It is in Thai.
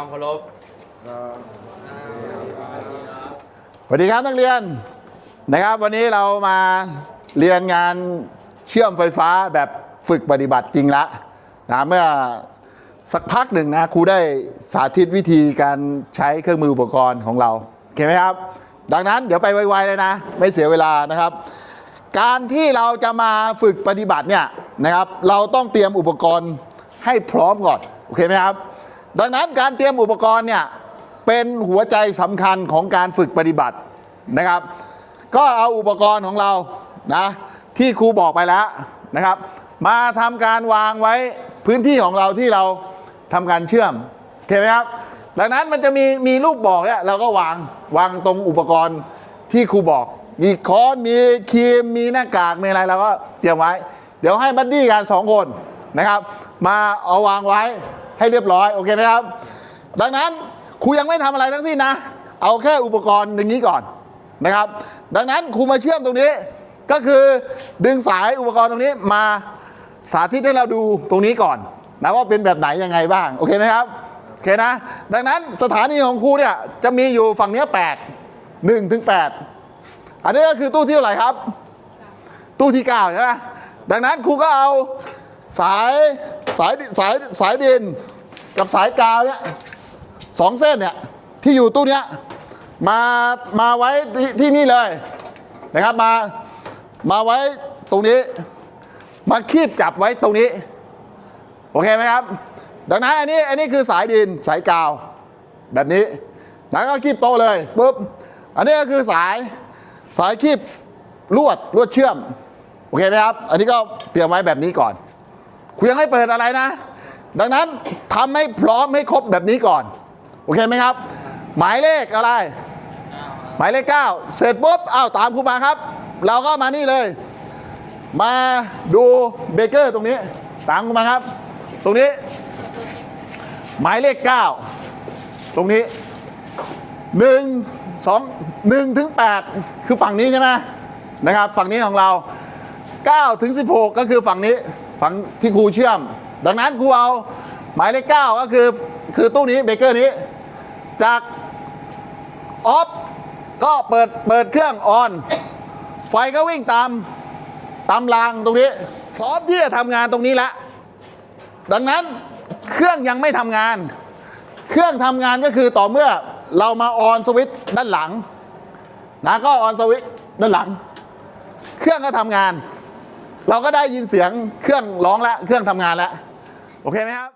ความเคารพสวัสดีครับนักเรียนนะครับ วันนี้เรามาเรียนงานเชื่อมไฟฟ้าแบบฝึกปฏิบัติจริงละนะเมื่อสักพักหนึ่งนะครูได้สาธิตวิธีการใช้เครื่องมืออุปกรณ์ของเราโอเคไหมครับ ดังนั้นเดี๋ยวไปไวๆเลยนะ ไม่เสียเวลานะครับ การที่เราจะมาฝึกปฏิบัติเนี่ยนะครับ เราต้องเตรียมอุปกรณ์ให้พร้อมก่อนโอเคไหมครับ ดังนั้นการเตรียมอุปกรณ์เนี่ยเป็นหัวใจสำคัญของการฝึกปฏิบัตินะครับ ก็เอาอุปกรณ์ของเรานะที่ครูบอกไปแล้วนะครับ มาทำการวางไว้พื้นที่ของเราที่เราทำการเชื่อมโอเคไหมครับดังนั้นมันจะมีมีรูปบอกเนี่ยเราก็วางวางตรงอุปกรณ์ที่ครูบอก มีค้อนมีครีมมีหน้ากากมีอะไรเราก็เตรียมไว้ เดี๋ยวให้บัดดี้กันสองคน นะครับ มาเอาวางไว้ให้เรียบร้อยโอเคไหมครับ ดังนั้นครูยังไม่ทำอะไรทั้งสิ้นนะ เอาแค่อุปกรณ์อย่างนี้ก่อนนะครับ ดังนั้นครูมาเชื่อมตรงนี้ก็คือดึงสายอุปกรณ์ตรงนี้มาสาธิตให้เราดูตรงนี้ก่อนนะว่าเป็นแบบไหนยังไงบ้างโอเคไหมครับโอเคนะ ดังนั้นสถานีของครูเนี่ยจะมีอยู่ฝั่งนี้8 1ถึง8อันนี้ก็คือตู้ที่เท่าไหร่ครับ ตู้ที่9ใช่ไหมดังนั้นครูก็เอา สายสายสายสายดินกับสายกาวเนี่ยสองเส้นเนี่ยที่อยู่ตู้เนี้ยมามาไว้ที่ที่นี่เลยนะครับมามาไว้ตรงนี้ มาคีบจับไว้ตรงนี้โอเคไหมครับ ดังนั้นอันนี้อันนี้คือสายดินสายกาว แบบนี้แล้วก็คีบโตเลยปุ๊บอันนี้ก็คือสายสายคีบลวดลวดเชื่อมโอเคไหมครับ อันนี้ก็เตรียมไว้แบบนี้ก่อน คุณยังไม่เปิดอะไรนะ ดังนั้นทำให้พร้อมให้ครบแบบนี้ก่อน โอเคไหมครับ หมายเลขอะไร หมายเลขเก้าเสร็จปุ๊บอ้าวตามครูมาครับ เราก็มานี่เลย มาดูเบเกอร์ตรงนี้ ตามครูมาครับ ตรงนี้ หมายเลขเก้าตรงนี้หนึ่งสองหนึ่งถึงแปดคือฝั่งนี้ใช่ไหมนะครับ ฝั่งนี้ของเรา9ถึง16 ก็คือฝั่งนี้ ฝั่งที่ครูเชื่อม ดังนั้นครูเอาหมายเลข9ก็คือคือตู้นี้เบเกอร์นี้ จากออฟก็เปิดเปิดเครื่องออน ไฟก็วิ่งตามตามรางตรงนี้พร้อมที่จะทำงานตรงนี้ล้วดังนั้นเครื่องยังไม่ทำงาน เครื่องทำงานก็คือต่อเมื่อเรามาออนสวิตด้านหลังนะก็ออนสวิตด้านหลัง เครื่องก็ทำงาน เราก็ได้ยินเสียงเครื่องร้องแล้วเครื่องทำงานแล้วโอเคไหมครับ